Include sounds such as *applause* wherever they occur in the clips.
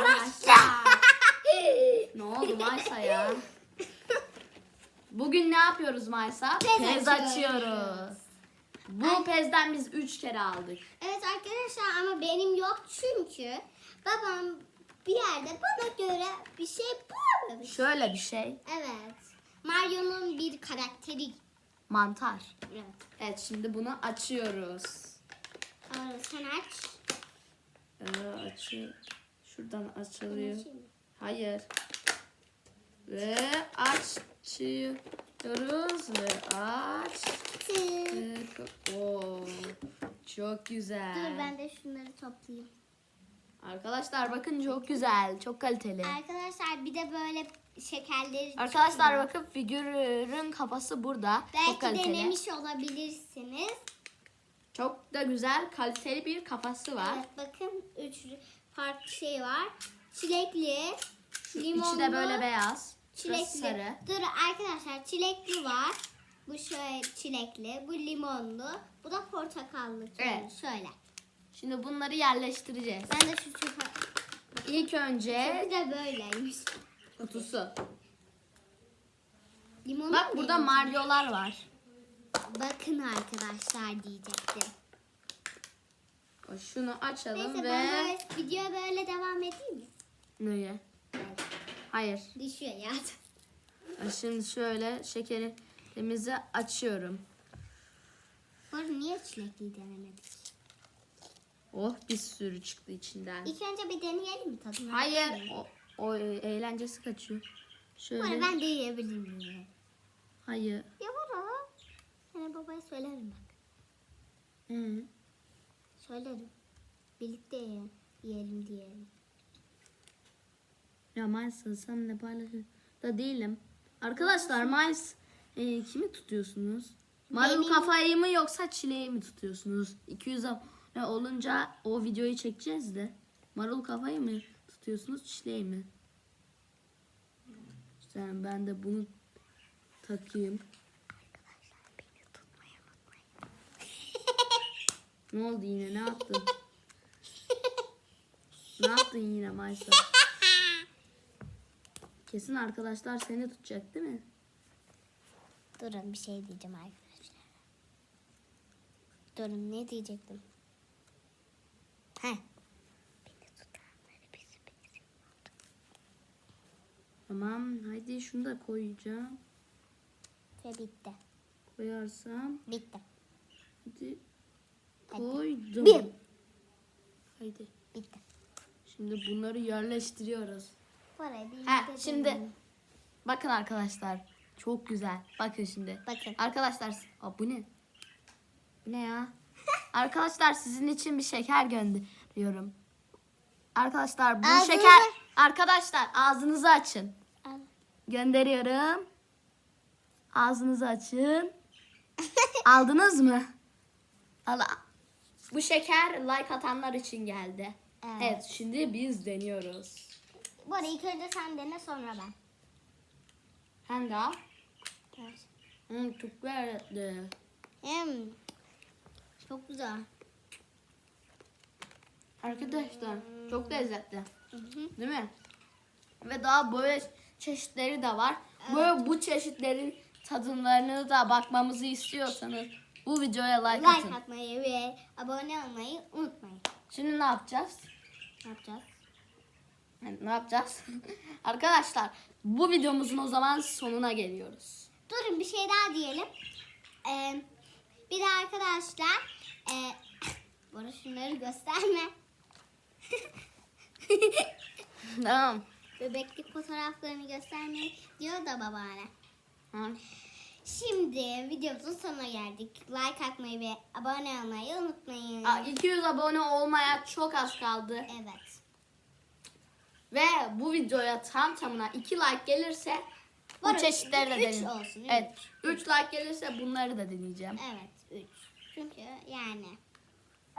Arkadaşlar. *laughs* ne oldu Maysa ya? Bugün ne yapıyoruz Maysa? Pez açıyoruz. açıyoruz. Bu pezden biz 3 kere aldık. Evet arkadaşlar ama benim yok çünkü babam bir yerde bana göre bir şey bulamamış. Şöyle bir şey. Evet. Mario'nun bir karakteri. Mantar. Evet. Evet şimdi bunu açıyoruz. Aa, sen aç. Ee, açıyor. Şuradan açılıyor. Hayır. Ve açıyoruz ve açtık. Tı. Oo, çok güzel. Dur ben de şunları toplayayım. Arkadaşlar bakın çok güzel, çok kaliteli. Arkadaşlar bir de böyle şekerleri Arkadaşlar bakın figürün kafası burada. çok Belki kaliteli. denemiş olabilirsiniz. Çok da güzel, kaliteli bir kafası var. Evet bakın üç farklı şey var. Çilekli, limonlu, İçi de böyle beyaz. Çilekli. sarı. Dur arkadaşlar çilekli var. Bu şöyle çilekli, bu limonlu, bu da portakallı. Evet. Şöyle. Şimdi bunları yerleştireceğiz. Ben de şu çöpe... İlk önce Bir de böyleymiş. kutusu. Limonlu Bak burada? Mario'lar var. Bakın arkadaşlar diyecektim. Şunu açalım Neyse ve... ben böyle, video böyle devam edeyim mi? Neye? Hayır. Düşüyor ya. *laughs* Şimdi şöyle şekerimizi açıyorum. Bu arada niye çilekli denemedik? Oh bir sürü çıktı içinden. İlk önce bir deneyelim mi tadını? Hayır. O, o eğlencesi kaçıyor. Bu Şöyle. arada ben de yiyebilir miyim? Hayır. Ya baba. Sana babaya söylerim bak. Hı. Söylerim. Birlikte yiyelim, yiyelim diyelim. Ya Miles senle paylaşır da değilim. Arkadaşlar Miles e, kimi tutuyorsunuz? Marul Benim- kafayı mı yoksa çileği mi tutuyorsunuz? 200 abone olunca o videoyu çekeceğiz de. Marul kafayı mı tutuyorsunuz çileği mi? Sen ben de bunu takayım. Ne oldu yine ne yaptın? ne yaptın yine Maysa? Kesin arkadaşlar seni tutacak değil mi? Durun bir şey diyeceğim arkadaşlar. Durun ne diyecektim? He. Beni tutanları bizi bizi. Tamam haydi şunu da koyacağım. Ve bitti. Koyarsam Bitti. hadi Hadi. Koydum. Bir. Haydi. Bitti. Şimdi bunları yerleştiriyoruz. Parayı Ha şimdi bakın arkadaşlar. Çok güzel. Bakın şimdi. Bakın. Arkadaşlar Aa, bu ne? Bu ne ya? *laughs* arkadaşlar sizin için bir şeker gönderiyorum. Arkadaşlar bu Ağzınızı- şeker arkadaşlar ağzınızı açın. Al. Gönderiyorum. Ağzınızı açın. *laughs* Aldınız mı? Allah. Bu şeker like atanlar için geldi. Evet. Evet, şimdi biz deniyoruz. Bu arada ilk önce sen dene sonra ben. Al. Evet. Hmm, çok lezzetli. Hem. Çok güzel. Arkadaşlar çok lezzetli. Hı hı. Değil mi? Ve daha böyle çeşitleri de var. Böyle bu çeşitlerin tadımlarını da bakmamızı istiyorsanız bu videoya like, Like atın. atmayı ve abone olmayı unutmayın. Şimdi ne yapacağız? Ne yapacağız? Yani ne yapacağız? *laughs* Arkadaşlar bu videomuzun o zaman sonuna geliyoruz. Durun bir şey daha diyelim. Ee, bir de arkadaşlar e, *coughs* bana şunları gösterme. *laughs* Tamam. Bebeklik fotoğraflarını göstermeyi diyor da babaanne. Ha. Şimdi videomuzun sonuna geldik. Like atmayı ve abone olmayı unutmayın. Aa, 200 abone olmaya çok az kaldı. Evet. Ve bu videoya tam tamına 2 like gelirse bu Var, çeşitleri de üç deneyeceğim. olsun, üç. Evet. 3 like gelirse bunları da deneyeceğim. Evet 3. Çünkü yani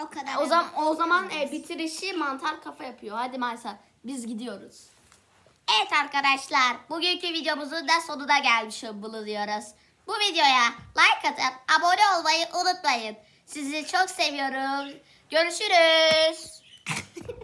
o kadar. O zaman o zaman e, bitirişi mantar kafa yapıyor. Hadi Maysa biz gidiyoruz. Evet arkadaşlar bugünkü videomuzun da sonuna gelmiş bulunuyoruz. Bu videoya like atıp abone olmayı unutmayın. Sizi çok seviyorum. Görüşürüz. *laughs*